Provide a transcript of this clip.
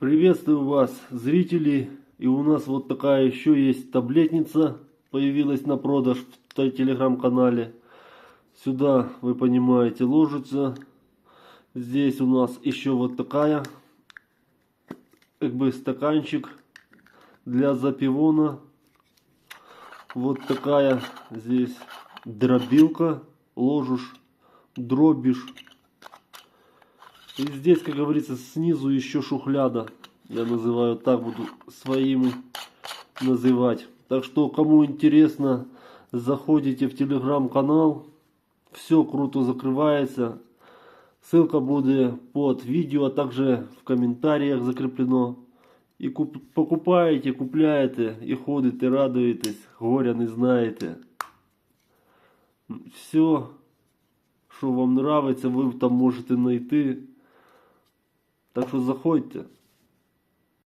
Приветствую вас, зрители. И у нас вот такая еще есть таблетница. Появилась на продаж в телеграм-канале. Сюда, вы понимаете, ложится. Здесь у нас еще вот такая, как бы стаканчик для запивона. Вот такая здесь дробилка. Ложишь, дробишь. И здесь, как говорится, снизу еще шухляда. Я называю так, буду своими называть. Так что, кому интересно, заходите в телеграм-канал. Все круто закрывается. Ссылка будет под видео, а также в комментариях закреплено. І куп, покупаєте, купляєте і ходите, радуєтесь, горя не знаєте. Все, що вам нравиться, ви там можете знайти. Так що заходьте.